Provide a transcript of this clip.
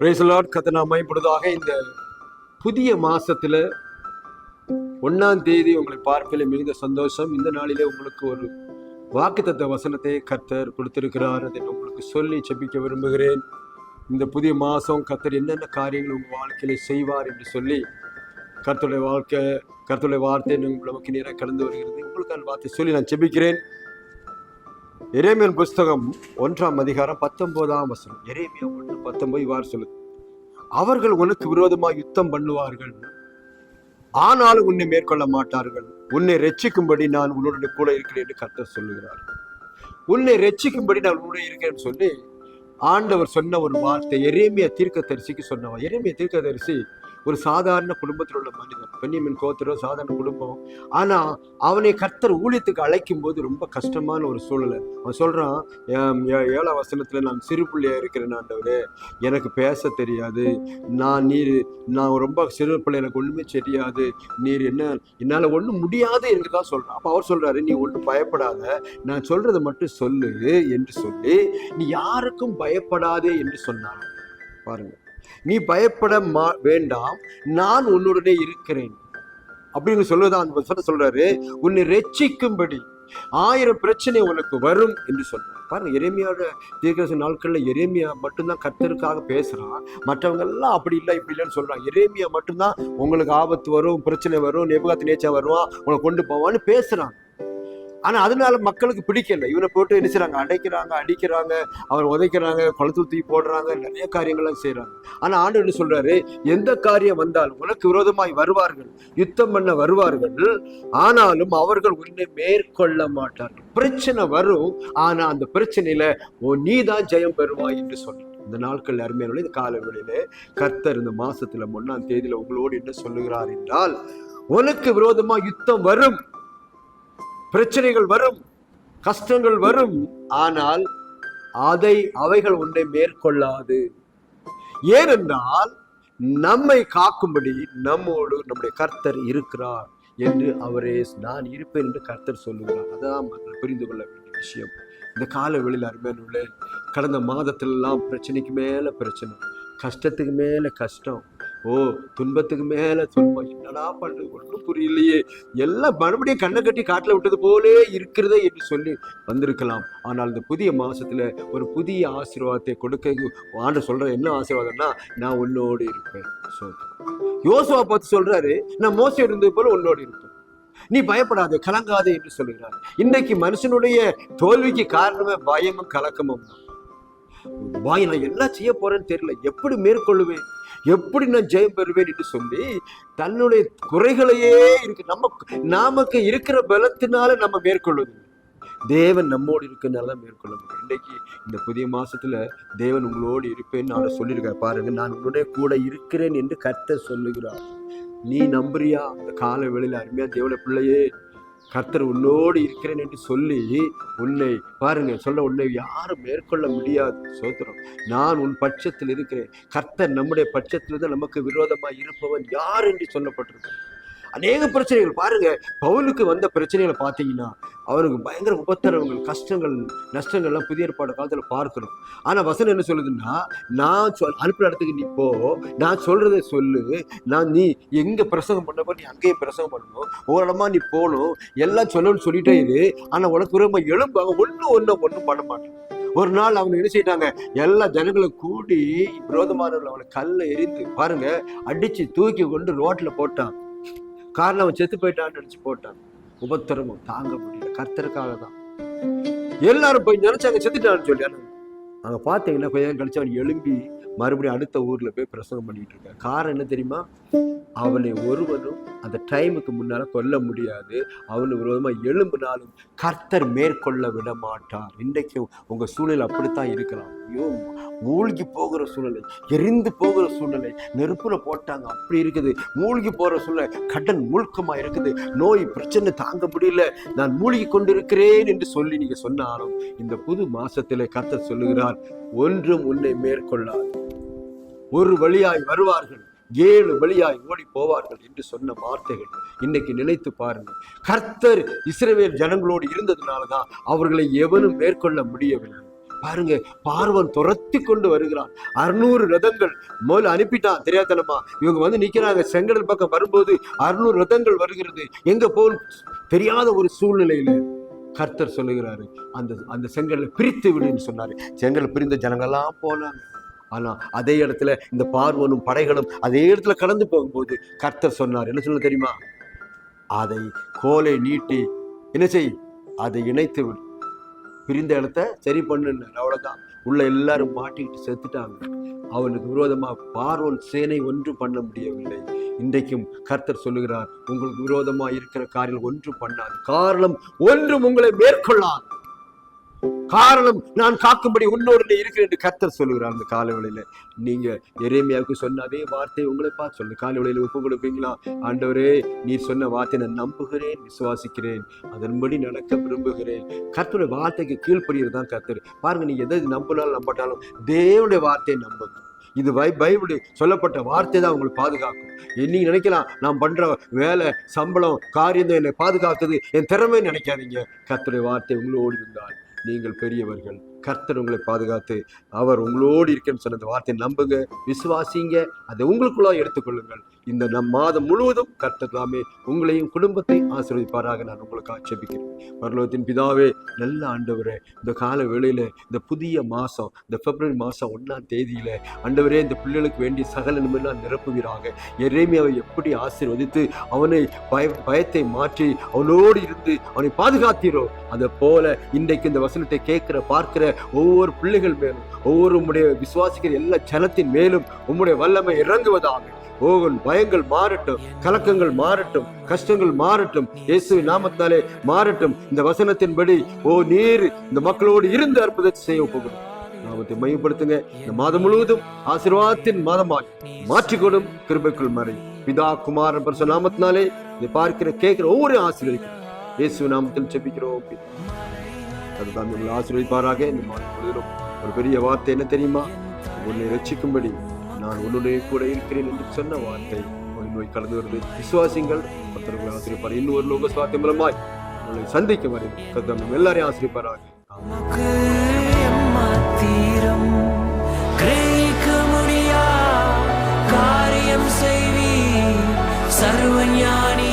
பிரேசலாட் கத்தனா மைப்படுவதாக இந்த புதிய மாசத்துல ஒன்னாம் தேதி உங்களை பார்ப்பதில் மிகுந்த சந்தோஷம். இந்த நாளிலே உங்களுக்கு ஒரு வாக்குத்தத்த வசனத்தை கர்த்தர் கொடுத்திருக்கிறார். அதை உங்களுக்கு சொல்லி செபிக்க விரும்புகிறேன். இந்த புதிய மாதம் கத்தர் என்னென்ன காரியங்கள் உங்கள் வாழ்க்கையில செய்வார் என்று சொல்லி கர்த்தருடைய வாழ்க்கை கர்த்தருடைய வார்த்தை நமக்கு நேராக கடந்து வருகிறது. உங்களுக்கு அந்த வார்த்தை சொல்லி நான் செபிக்கிறேன் எரேமியன் புஸ்தகம் ஒன்றாம் அதிகாரம் பத்தொன்பதாம் வசனம். எரேமியா ஒன்று பத்தொன்பது இவ்வாறு சொல்லுது. அவர்கள் உனக்கு விரோதமாக யுத்தம் பண்ணுவார்கள். ஆனாலும் உன்னை மேற்கொள்ள மாட்டார்கள். உன்னை ரட்சிக்கும்படி நான் உன்னுடைய கூட இருக்கிறேன் என்று கர்த்தர் சொல்லுகிறார். உன்னை ரட்சிக்கும்படி நான் உன்னுடைய இருக்கிறேன்னு சொல்லி ஆண்டவர் சொன்ன ஒரு வார்த்தை எரேமியா தீர்க்கதரிசிக்கு சொன்னவன் எரேமியா தீர்க்கதரிசி ஒரு சாதாரண குடும்பத்தில் உள்ள மனிதன் பெண்ணியமின் கோத்திரம் சாதாரண குடும்பம். ஆனால் அவனை கர்த்தர் ஊழியத்துக்கு அழைக்கும் போது ரொம்ப கஷ்டமான ஒரு சூழ்நிலை. அவன் சொல்கிறான் ஏழாம் வசனத்தில் நான் சிறு பிள்ளையாக இருக்கிறேன் ஆண்டவரே. எனக்கு பேச தெரியாது. நான் நீர் நான் ரொம்ப சிறு பிள்ளை எனக்கு ஒன்றுமே தெரியாது. நீர் என்ன என்னால் ஒன்றும் முடியாது என்று தான் சொல்கிறான் அப்போ அவர் சொல்கிறாரு நீ ஒன்றும் பயப்படாத. நான் சொல்கிறத மட்டும் சொல்லு என்று சொல்லி நீ யாருக்கும் பயப்படாதே என்று சொன்னாங்க பாருங்கள் நீ பயப்பட மா வேண்டாம் நான் உன்னுடனே இருக்கிறேன். அப்படின்னு சொல்லுதான் அந்த சொல்றாரு. உன்னை ரட்சிக்கும்படி ஆயிரம் பிரச்சனை உனக்கு வரும் என்று சொல்றார். பாருங்க எரேமியாவோட தீர்க்கதரிசி நாட்கள்ல எரேமியா மட்டும்தான் கர்த்தருக்காக பேசுறான் மற்றவங்க எல்லாம் அப்படி இல்லை இப்படி இல்லைன்னு சொல்றான் எரேமியா மட்டும்தான் உங்களுக்கு ஆபத்து வரும் பிரச்சனை வரும் நெபுகாத்து நேச்சா வருவான் உங்களை கொண்டு போவான்னு பேசுறான் ஆனா அதனால மக்களுக்கு பிடிக்கல. இவனை போட்டு என்ன செய்றாங்க? அடைக்கிறாங்க அடிக்கிறாங்க அவர் உதைக்கிறாங்க குளத்து தூக்கி போடுறாங்க நிறைய காரியங்கள்லாம் செய்யறாங்க ஆனா ஆண்டு என்ன சொல்றாரு? எந்த காரியம் வந்தாலும் உனக்கு விரோதமாய் வருவார்கள் யுத்தம் பண்ண வருவார்கள். ஆனாலும் அவர்கள் உன்னை மேற்கொள்ள மாட்டார்கள். பிரச்சனை வரும் ஆனா அந்த பிரச்சனையில ஓ நீதான் ஜெயம் பெறுவாய் என்று சொல்ற இந்த நாட்கள் அருமையான இந்த காலவெளியில கர்த்தர் இந்த மாசத்துல ஒன்னாம் தேதியில உங்களோடு என்ன சொல்லுகிறார் என்றால் உனக்கு விரோதமா யுத்தம் வரும் பிரச்சனைகள் வரும் கஷ்டங்கள் வரும் ஆனால் அதை அவைகள் உன்னை மேற்கொள்ளாது. ஏனென்றால் நம்மை காக்கும்படி நம்மோடு நம்முடைய கர்த்தர் இருக்கிறார் என்று அவரே நான் இருப்பேன் என்று கர்த்தர் சொல்லுகிறார். அதான் மக்கள் புரிந்து கொள்ள வேண்டிய விஷயம். இந்த கால வெளியில் அருமையான கடந்த மாதத்திலெல்லாம் பிரச்சனைக்கு மேலே பிரச்சனை கஷ்டத்துக்கு மேலே கஷ்டம் ஓ துன்பத்துக்கு மேல துன்பம். என்னடா பண்றது? ஒன்றும் புரியலையே. எல்லாம் மறுபடியும் கண்ணை கட்டி காட்டுல விட்டது போலே இருக்கிறதே என்று சொல்லி வந்திருக்கலாம். ஆனால் இந்த புதிய மாசத்துல ஒரு புதிய ஆசீர்வாதத்தை கொடுக்க ஆண்டு சொல்ற என்ன ஆசீர்வாதம்னா நான் உன்னோடு இருப்பேன். சோத்திரம். யோசுவா பார்த்து சொல்றாரு நான் மோசம் இருந்தது போல உன்னோடு இருப்பேன். நீ பயப்படாதே கலங்காதே என்று சொல்லுகிறார். இன்னைக்கு மனுஷனுடைய தோல்விக்கு காரணமே பயமும் கலக்கமும் தான். நான் என்ன செய்ய போறேன்னு தெரியல. எப்படி மேற்கொள்ளுவேன்? எப்படி நான் ஜெயம் பெறுவேன் என்று சொல்லி தன்னுடைய குறைகளையே இருக்கு. நம்ம நமக்கு இருக்கிற பலத்தினால நம்ம மேற்கொள்வது தேவன் நம்மோடு இருக்கனால தான் மேற்கொள்ள முடியும் இன்றைக்கு இந்த புதிய மாசத்துல தேவன் உங்களோடு இருப்பேன்னு நான் சொல்லியிருக்கேன் பாருங்க நான் உன்னுடைய கூட இருக்கிறேன் என்று கர்த்தர் சொல்லுகிறார். நீ நம்புறியா? அந்த கால வேளையில அருமையா தேவன பிள்ளையே கர்த்தர் உன்னோடு இருக்கிறேன் என்று சொல்லி உன்னை பாருங்க சொல்ல உன்னை யாரும் மேற்கொள்ள முடியாது சோத்திரம். நான் உன் பட்சத்தில் இருக்கிறேன். கர்த்தர் நம்முடைய பட்சத்தில் தான் நமக்கு விரோதமாக இருப்பவன் யார் என்று சொல்லப்பட்டிருக்கு அநேக பிரச்சனைகள். பாருங்க பவுலுக்கு வந்த பிரச்சனைகளை பார்த்தீங்கன்னா அவருக்கு பயங்கர உபத்திரவங்கள் கஷ்டங்கள் நஷ்டங்கள்லாம் புதிய ஏற்பாடு காலத்தில் பார்க்கிறோம். ஆனால் வசனம் என்ன சொல்லுதுன்னா நான் சொல் அனுப்புற இடத்துக்கு நீ போ நான் சொல்கிறத சொல்லு நான் நீ எங்க பிரசங்கம் பண்ணப்போ நீ அங்கேயே பிரசங்கம் பண்ணணும் ஒரு நீ போகணும் எல்லாம் சொல்லணும்னு சொல்லிட்டே இது ஆனால் உனக்கு ரொம்ப எழும்பாங்க ஒன்றும் ஒன்றும் ஒன்றும் பண்ண மாட்டேன். ஒரு நாள் அவங்க என்ன செய்யிட்டாங்க எல்லா ஜனங்களும் கூடி விரோதமானவர்கள் அவனை கல்ல எரிந்து பாருங்க அடிச்சு தூக்கி கொண்டு ரோட்ல போட்டான். காரணம் அவன் செத்து போயிட்டான்னு நினைச்சு போட்டான். உபத்திரமும் தாங்க முடியல. கர்த்தருக்காக தான் எல்லாரும் போய் நினைச்சாங்க செத்துட்டான்னு சொல்லி அங்கே பார்த்தீங்கன்னா கொஞ்சம் கழிச்சு அவன் எழும்பி மறுபடியும் அடுத்த ஊர்ல போய் பிரசங்கம் பண்ணிட்டு இருக்கான். காரணம் என்ன தெரியுமா? அவனை ஒருவனும் அந்த டைமுக்கு முன்னால் கொல்ல முடியாது. அவனு விரோதமாக எழும்பினாலும் கர்த்தர் மேற்கொள்ள விட மாட்டார் இன்றைக்கு உங்கள் சூழல் அப்படித்தான் இருக்கலாம் ஐயோ மூழ்கி போகிற சூழ்நிலை எரிந்து போகிற சூழ்நிலை நெருப்பில் போட்டாங்க அப்படி இருக்குது. மூழ்கி போகிற சூழ்நிலை கடன் மூழ்கமாக இருக்குது. நோய் பிரச்சனை தாங்க முடியல. நான் மூழ்கி கொண்டிருக்கிறேன் என்று சொல்லி நீங்கள் சொன்னாலும் இந்த புது மாசத்திலே கர்த்தர் சொல்லுகிறார் ஒன்றும் உன்னை மேற்கொள்ளார் ஒரு வழியாய் வருவார்கள். ஏழு வழியாய் ஓடி போவார்கள் என்று சொன்ன வார்த்தைகள் இன்னைக்கு நினைத்து பாருங்க கர்த்தர் இஸ்ரேவேல் ஜனங்களோடு இருந்ததுனால தான் அவர்களை எவனும் மேற்கொள்ள முடியவில்லை. பாருங்க பார்வன் துரத்தி கொண்டு வருகிறான். அறுநூறு ரதங்கள் முதல்ல அனுப்பிட்டான். தெரியாதனமா? இவங்க வந்து நிக்கிறாங்க. செங்கடல் பக்கம் வரும்போது அறுநூறு ரதங்கள் வருகிறது. எங்க போல் தெரியாத ஒரு சூழ்நிலையில கர்த்தர் சொல்லுகிறாரு. அந்த அந்த செங்கலை பிரித்து விடுன்னு சொன்னாரு. செங்கல் பிரிந்த ஜனங்கள்லாம் போனாங்க. ஆனால் அதே இடத்துல இந்த பார்வனும் படைகளும் அதே இடத்துல கடந்து போகும்போது கர்த்தர் சொன்னார். என்ன சொல்ல தெரியுமா? அதை கோலை நீட்டி என்ன செய்? அதை இணைத்து விடு. பிரிந்த இடத்த சரி பண்ணுன்னு அவ்வளோதான் உள்ள எல்லாரும் மாட்டிக்கிட்டு செத்துட்டாங்க. அவனுக்கு விரோதமாக பார்வன் சேனை ஒன்றும் பண்ண முடியவில்லை. இன்றைக்கும் கர்த்தர் சொல்லுகிறார் உங்களுக்கு விரோதமாக இருக்கிற காரியம் ஒன்றும் பண்ணாது. காரணம் ஒன்றும் உங்களை மேற்கொள்ளாது. காரணம் நான் காக்கும்படி உன்னோடு இருக்கிறேன் என்று கர்த்தர் சொல்லுகிறார் அந்த காலவெளியில. நீங்க எரேமியாவுக்கு சொன்ன அதே வார்த்தை உங்களை பார்த்து சொல்லு. காலவெளியில ஒப்பு கொடுப்பீங்களா? ஆண்டவரே நீ சொன்ன வார்த்தை நான் நம்புகிறேன் விசுவாசிக்கிறேன். அதன்படி நடக்க விரும்புகிறேன். கர்த்தருடைய வார்த்தைக்கு கீழ்ப்படுகிறது தான் கர்த்தர். பாருங்க நீ எதை நம்பினாலும் நம்பட்டாலும் தேவனுடைய வார்த்தையை நம்புங்க. இது பை பைபிள் சொல்லப்பட்ட வார்த்தை தான் உங்களுக்கு பாதுகாக்கும். நீங்க நினைக்கலாம் நான் பண்ற வேலை சம்பளம் காரியம் தான் என்னை பாதுகாத்தது. என் திறமை நினைக்காதீங்க. கத்துடைய வார்த்தை உங்களோடு இருந்தால். நீங்கள் பெரியவர்கள். கர்த்தர் உங்களை பாதுகாத்து அவர் உங்களோடு இருக்கேன்னு சொன்ன அந்த வார்த்தையை நம்புங்க விசுவாசிங்க அதை உங்களுக்குள்ளாக எடுத்துக்கொள்ளுங்கள். இந்த நம் மாதம் முழுவதும் கர்த்தர் தாமே உங்களையும் குடும்பத்தையும் ஆசீர்வதிப்பாராக நான் உங்களுக்கு ஆட்சேபிக்கிறேன். பரலோகத்தின் பிதாவே நல்ல ஆண்டவரே இந்த கால வேளையில் இந்த புதிய மாசம் இந்த பிப்ரவரி மாசம் ஒன்றாம் தேதியில ஆண்டவரே இந்த பிள்ளைகளுக்கு வேண்டிய சகல நிமிடம் நிரப்புவீராக. எரேமியாவை எப்படி ஆசீர்வதித்து அவனை பய பயத்தை மாற்றி அவனோடு இருந்து அவனை பாதுகாத்தீரோ அதை போல இன்றைக்கு இந்த வசனத்தை கேட்கிற பார்க்கிற ஒவ்வொரு பிள்ளைகள் மேலும் ஒவ்வொரு உம்முடைய விசுவாசிக்கிற எல்லா ஜனத்தின் மேலும் உம்முடைய வல்லமை இறங்குவதாக ஓகன் பயங்கள் மாறட்டும் கலக்கங்கள் மாறட்டும் கஷ்டங்கள் மாறட்டும். இயேசுவின் நாமத்தாலே மாறட்டும். இந்த வசனத்தின்படி ஓ நீர் இந்த மக்களோடு இருந்து அற்புதத்தை செய்ய போகணும் நாமத்தை மையப்படுத்துங்க. இந்த மாதம் முழுவதும் ஆசீர்வாதத்தின் மாதமாய் மாற்றிக்கொடும் கிருபைக்குள் மறை. பிதா குமாரன் பரிசு நாமத்தினாலே இதை பார்க்கிற கேட்கிற ஒவ்வொரு ஆசீர்வதிக்கும். இயேசு நாமத்தில் செபிக்கிறோம் அதுதான் உங்களை ஆசீர்வதிப்பாராக. இந்த மாதம் முழுவதும் ஒரு பெரிய வார்த்தை என்ன தெரியுமா? உன்னை ரட்சிக்கும்படி நான் உன்னுடைய கூட இருக்கிறேன் என்று சொன்ன வார்த்தை நோய் நோய் கலந்து வருது. விசுவாசிங்கள் கத்தர்களை ஆசிரியப்பார் இன்னொரு லோக சுவாத்தியம் மூலமாய் உங்களை சந்திக்கும் வரை கத்தர் நம்ம எல்லாரையும் ஆசிரியப்பாராக உமக்கு கிரகிக்க முடியா? காரியம் செய்வி சர்வஞானி